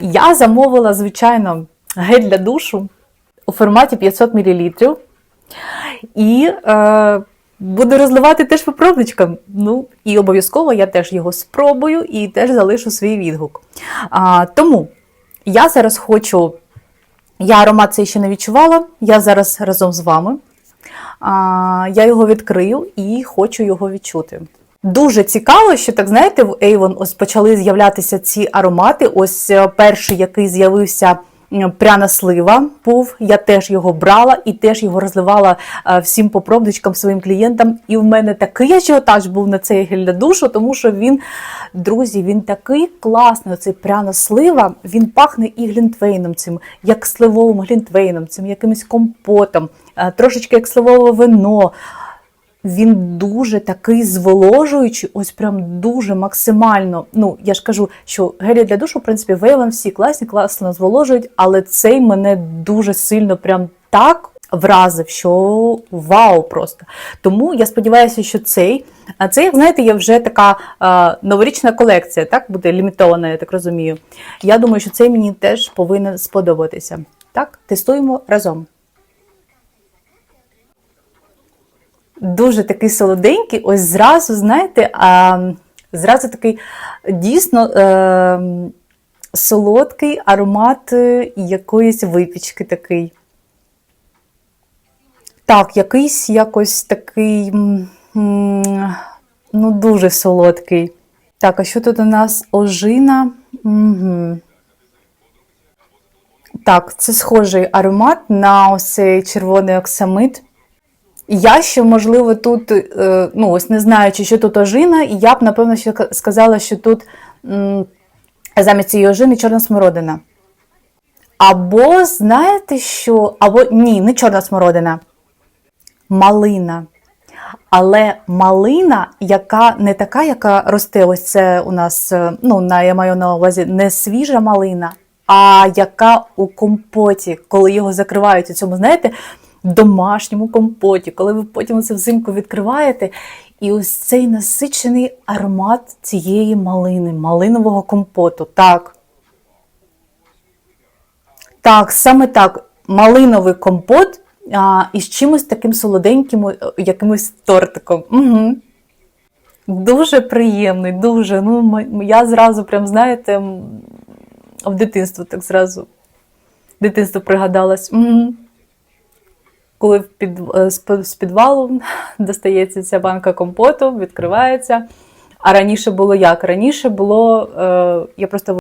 Я замовила, звичайно, гель для душу у форматі 500 мл. І е, буду розливати теж по пробничкам. Ну, і обов'язково я теж його спробую і теж залишу свій відгук. А, тому я зараз хочу. Я аромат цей ще не відчувала, я зараз разом з вами. А, я його відкрию і хочу його відчути. Дуже цікаво, що так знаєте, в Avon ось почали з'являтися ці аромати. Ось е, перший, який з'явився пряна слива, був. Я теж його брала і теж його розливала е, всім попробничкам своїм клієнтам. І в мене такий ажіотаж був на цей гель для душу, тому що він, друзі, він такий класний. Оцей пряна слива. Він пахне і глінтвейном, цим, як сливовим глінтвейном, цим якимось компотом, е, трошечки як сливове вино. Він дуже такий зволожуючий, ось прям дуже максимально. Ну, я ж кажу, що гелі для душу, в принципі, Вейлен всі класні, класно зволожують, але цей мене дуже сильно прям так вразив, що вау просто. Тому я сподіваюся, що цей, а це, як знаєте, є вже така е, новорічна колекція, так буде лімітована, я так розумію. Я думаю, що цей мені теж повинен сподобатися. Так, тестуємо разом. Дуже такий солоденький, ось зразу, знаєте, а, зразу такий дійсно е, солодкий аромат е, якоїсь випічки такий. Так, якийсь якось такий, ну, дуже солодкий. Так, а що тут у нас ожина? Угу. Так, це схожий аромат на ось цей червоний оксамит. Я ще, можливо, тут, е, ну ось не знаючи, що тут ожина, і я б, напевно, ще сказала, що тут замість цієї ожини чорна смородина. Або, знаєте що, або ні, не чорна смородина, малина. Але малина, яка не така, яка росте, ось це у нас, е, ну, на, я маю на увазі не свіжа малина, а яка у компоті, коли його закривають у цьому, знаєте, домашньому компоті, коли ви потім це взимку відкриваєте, і ось цей насичений аромат цієї малини, малинового компоту. Так. Так, саме так, малиновий компот а, із чимось таким солоденьким, е, якимось тортиком. Угу. Дуже приємний, дуже. Ну, я зразу, прям, знаєте, в дитинство так зразу. Дитинство пригадалось. Угу коли під, е, з підвалу достається ця банка компоту, відкривається. А раніше було як? Раніше було, е, я просто